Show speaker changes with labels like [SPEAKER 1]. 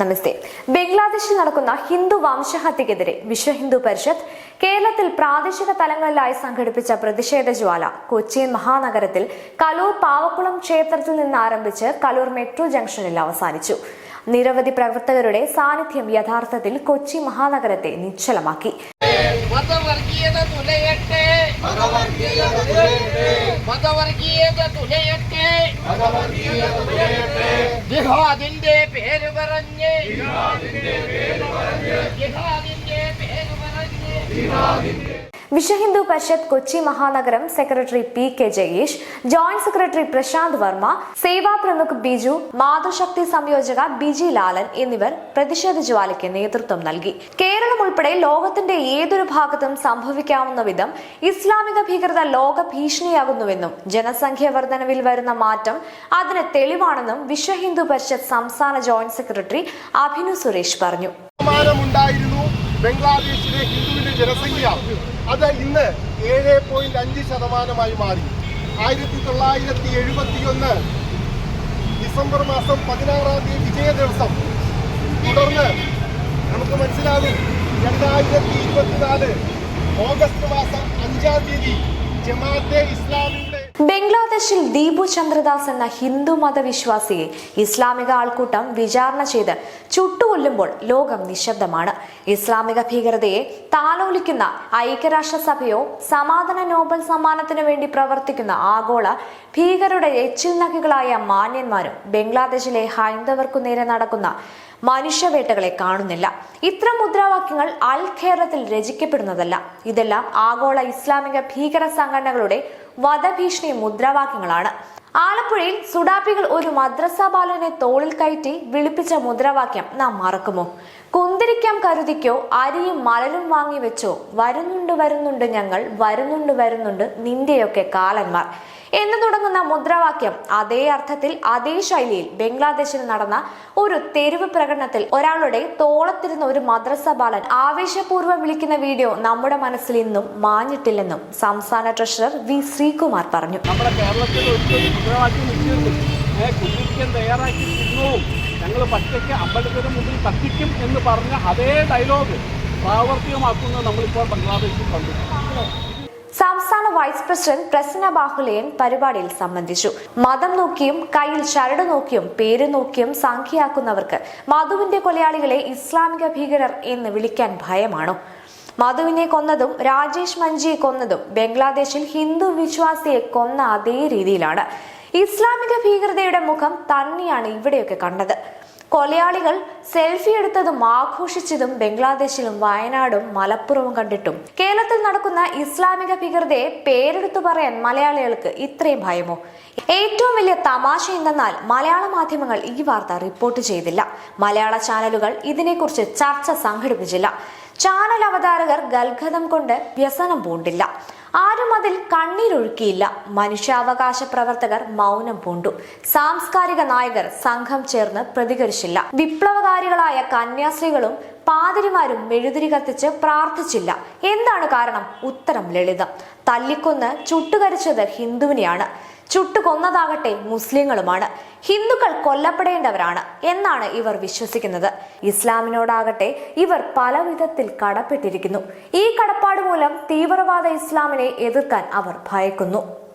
[SPEAKER 1] നമസ്തേ. ബംഗ്ലാദേശിൽ നടക്കുന്ന ഹിന്ദു വംശഹത്യക്കെതിരെ വിശ്വ ഹിന്ദു പരിഷത്ത് കേരളത്തിൽ പ്രാദേശിക തലങ്ങളിലായി സംഘടിപ്പിച്ച പ്രതിഷേധ ജ്വാല കൊച്ചി മഹാനഗരത്തിൽ കലൂർ പാവക്കുളം ക്ഷേത്രത്തിൽ നിന്ന് ആരംഭിച്ച് കലൂർ മെട്രോ ജംഗ്ഷനിൽ അവസാനിച്ചു. നിരവധി പ്രവർത്തകരുടെ സാന്നിധ്യം യഥാർത്ഥത്തിൽ കൊച്ചി മഹാനഗരത്തെ നിശ്ചലമാക്കി.
[SPEAKER 2] മതവർഗീയത തുലയട്ടെ. മതവർഗീയത തുലയട്ടെ. ജിഹാദിന്റെ പേര് പറഞ്ഞ്. ജിഹാദിന്റെ പേര് പറഞ്ഞ്.
[SPEAKER 1] Vishwa Hindu Parishad Kochi മഹാനഗരം secretary P K Jayesh joint secretary Prashanth Varma സേവാ പ്രമുഖ് ബിജു മാതൃശക്തി സംയോജക ബിജി ലാലൻ എന്നിവർ പ്രതിഷേധ ജ്വാലയ്ക്ക് നേതൃത്വം നൽകി. കേരളം ഉൾപ്പെടെ ലോകത്തിന്റെ ഏതൊരു ഭാഗത്തും സംഭവിക്കാവുന്ന വിധം ഇസ്ലാമിക ഭീകരത ലോക ഭീഷണിയാകുന്നുവെന്നും ജനസംഖ്യ വർധനവിൽ വരുന്ന മാറ്റം അതിന് തെളിവാണെന്നും വിശ്വഹിന്ദു പരിഷത്ത് സംസ്ഥാന ജോയിന്റ് സെക്രട്ടറി അഭിനു സുരേഷ് പറഞ്ഞു.
[SPEAKER 3] ബംഗ്ലാദേശിലെ ഹിന്ദുവിന്റെ ജനസംഖ്യ അത് ഇന്ന് ഏഴ് പോയിന്റ് അഞ്ച് ശതമാനമായി മാറി. ആയിരത്തി തൊള്ളായിരത്തി എഴുപത്തിയൊന്ന് ഡിസംബർ മാസം പതിനാറാം തീയതി വിജയ ദിവസം. തുടർന്ന് നമുക്ക് മനസ്സിലാകും രണ്ടായിരത്തി ഇരുപത്തിനാല് ഓഗസ്റ്റ് മാസം അഞ്ചാം തീയതി ജമാഅത്തെ ഇസ്ലാമിയുടെ
[SPEAKER 1] ബംഗ്ലാദേശിൽ ദീപു ചന്ദ്രദാസ് എന്ന ഹിന്ദു മതവിശ്വാസിയെ ഇസ്ലാമിക ആൾക്കൂട്ടം വിചാരണ ചെയ്ത് ചുട്ടുകൊല്ലുമ്പോൾ ലോകം നിശബ്ദമാണ്. ഇസ്ലാമിക ഭീകരതയെ താലോലിക്കുന്ന ഐക്യരാഷ്ട്രസഭയോ സമാധാന നോബൽ സമ്മാനത്തിനു വേണ്ടി പ്രവർത്തിക്കുന്ന ആഗോള ഭീകരരുടെ എച്ചിൽ നഖികളായ മാന്യന്മാരും ബംഗ്ലാദേശിലെ ഹൈന്ദവർക്കു നേരെ നടക്കുന്ന മനുഷ്യവേട്ടകളെ കാണുന്നില്ല. ഇത്തരം മുദ്രാവാക്യങ്ങൾ അൽ കേരളത്തിൽ രചിക്കപ്പെടുന്നതല്ല. ഇതെല്ലാം ആഗോള ഇസ്ലാമിക ഭീകര സംഘടനകളുടെ വധഭീഷണി മുദ്രാവാക്യങ്ങളാണ്. ആലപ്പുഴയിൽ സുഡാപ്പികൾ ഒരു മദ്രസ ബാലനെ തോളിൽ കയറ്റി വിളിപ്പിച്ച മുദ്രാവാക്യം നാം മറക്കുമോ? കുന്തിരിക്കാം കരുതിക്കോ അരിയും മലരും വാങ്ങി വെച്ചോ? വരുന്നുണ്ട് വരുന്നുണ്ട് ഞങ്ങൾ വരുന്നുണ്ട് വരുന്നുണ്ട് നിന്റെയൊക്കെ കാലന്മാർ. എന്ന് തുടങ്ങുന്ന മുദ്രാവാക്യം അതേ അർത്ഥത്തിൽ അതേ ശൈലിയിൽ ബംഗ്ലാദേശിൽ നടന്ന ഒരു തെരുവ് പ്രകടനത്തിൽ ഒരാളുടെ തോളത്തിരുന്ന ഒരു മദ്രസ ബാലൻ ആവേശപൂർവം വിളിക്കുന്ന വീഡിയോ നമ്മുടെ മനസ്സിൽ ഇന്നും മാഞ്ഞിട്ടില്ലെന്നും സംസ്ഥാന ട്രഷറർ വി ശ്രീകുമാർ പറഞ്ഞു.
[SPEAKER 4] നമ്മുടെ കേരളത്തിൽ ഒരു മുദ്രാവാക്യം നിൽക്കുന്നുണ്ട് ഏ തയ്യാറാക്കിയിരുന്നു ഞങ്ങൾ പച്ചയ്ക്ക് അമ്പലത്തിന് മുമ്പിൽ കത്തിക്കും എന്ന് പറഞ്ഞ അതേ ഡയലോഗ് പ്രാവർത്തികമാക്കുന്നത് നമ്മളിപ്പോൾ ബംഗ്ലാദേശിൽ കണ്ടു.
[SPEAKER 1] സംസ്ഥാന വൈസ് പ്രസിഡന്റ് പ്രസന്ന ബാഹുലയൻ പരിപാടിയിൽ സംബന്ധിച്ചു. മതം നോക്കിയും കയ്യിൽ ചരട് നോക്കിയും പേര് നോക്കിയും സംഖ്യയാക്കുന്നവർക്ക് മധുവിന്റെ കൊലയാളികളെ ഇസ്ലാമിക ഭീകരർ എന്ന് വിളിക്കാൻ ഭയമാണോ? മധുവിനെ കൊന്നതും രാജേഷ് മഞ്ജിയെ കൊന്നതും ബംഗ്ലാദേശിൽ ഹിന്ദു വിശ്വാസിയെ കൊന്ന അതേ രീതിയിലാണ്. ഇസ്ലാമിക ഭീകരതയുടെ മുഖം തന്നെയാണ് ഇവിടെയൊക്കെ കണ്ടത്. കൊലയാളികൾ സെൽഫി എടുത്തതും ആഘോഷിച്ചതും ബംഗ്ലാദേശിലും വയനാടും മലപ്പുറവും കണ്ടിട്ടും. കേരളത്തിൽ നടക്കുന്ന ഇസ്ലാമിക ഭീകരതയെ പേരെടുത്തു പറയാൻ മലയാളികൾക്ക് ഇത്രയും ഭയമോ? ഏറ്റവും വലിയ തമാശ എന്തെന്നാൽ മലയാള മാധ്യമങ്ങൾ ഈ വാർത്ത റിപ്പോർട്ട് ചെയ്തില്ല. മലയാള ചാനലുകൾ ഇതിനെക്കുറിച്ച് ചർച്ച സംഘടിപ്പിച്ചില്ല. ചാനൽ അവതാരകർ ഗൽഗതം കൊണ്ട് വ്യസനം പൂണ്ടില്ല. ആരും അതിൽ കണ്ണീരൊഴുക്കിയില്ല. മനുഷ്യാവകാശ പ്രവർത്തകർ മൗനം പൂണ്ടു. സാംസ്കാരിക നായകർ സംഘം ചേർന്ന് പ്രതികരിച്ചില്ല. വിപ്ലവകാരികളായ കന്യാസ്ത്രീകളും പാതിരിമാരും മെഴുതിരി കത്തിച്ച് പ്രാർത്ഥിച്ചില്ല. എന്താണ് കാരണം? ഉത്തരം ലളിതം. തല്ലിക്കൊന്ന് ചുട്ടുകരിച്ചത് ഹിന്ദുവിനെയാണ്. ചുട്ടുകൊന്നതാകട്ടെ മുസ്ലിങ്ങളുമാണ്. ഹിന്ദുക്കൾ കൊല്ലപ്പെടേണ്ടവരാണ് എന്നാണ് ഇവർ വിശ്വസിക്കുന്നത്. ഇസ്ലാമിനോടാകട്ടെ ഇവർ പല വിധത്തിൽ കടപ്പെട്ടിരിക്കുന്നു. ഈ കടപ്പാട് മൂലം തീവ്രവാദ ഇസ്ലാമിനെ എതിർക്കാൻ അവർ ഭയക്കുന്നു.